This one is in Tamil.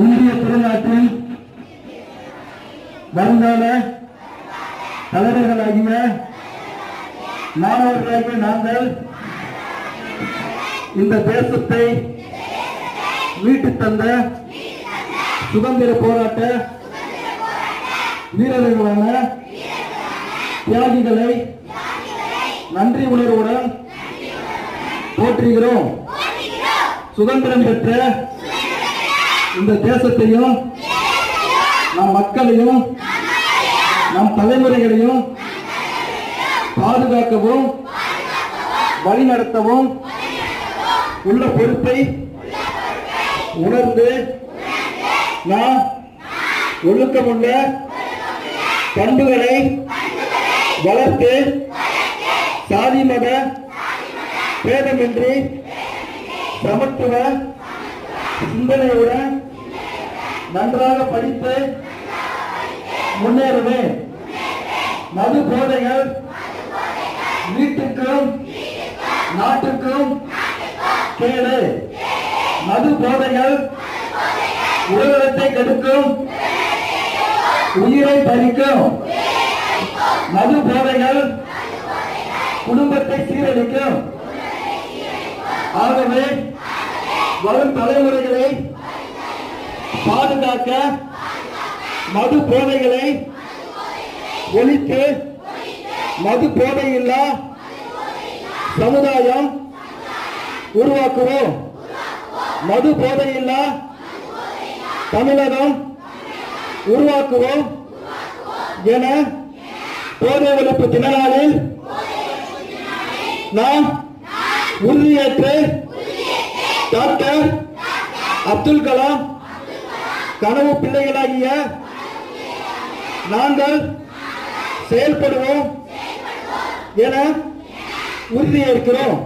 இந்திய திருநாட்டின் வருங்கால தலைவர்களாகிய மாணவர்களாகிய நாங்கள் இந்த தேசத்தை மீட்டு தந்த சுதந்திர போராட்ட வீரர்களான தியாகிகளை நன்றி உணர்வுடன் போற்றுகிறோம். சுதந்திரம் பெற்ற இந்த தேசத்தையும் நம் மக்களையும் நம் தலைமுறைகளையும் பாதுகாக்கவும் வழிநடத்தவும் உள்ள பொறுப்பை உணர்ந்து நாம் ஒழுக்கமுள்ள பண்புகளை வளர்த்து சாதி மத பேதமின்றி சமத்துவ சிந்தனையுடன் நன்றாக படித்து முன்னேறுவேன் மது போதைகள் வீட்டுக்கும் நாட்டுக்கும் கேடு. மது போதைகள் உலகத்தை கெடுக்கும். உயிரை பறிக்கும். மது போதைகள் குடும்பத்தை சீரழிக்கும். ஆகவே வரும் தலைமுறைகளை பாதுகாக்க மது போதைகளை ஒழித்து மது போதையில்லா சமுதாயம் உருவாக்குவோம். மது போதையில்லா தமிழகம் உருவாக்குவோம் என போதை ஒழிப்பு தினநாளில் நாம் உறுதியேற்று டாக்டர் அப்துல் கலாம் கனவு பிள்ளைகளாகிய நாங்கள் செயல்படுவோம் என உறுதியேற்கிறோம்.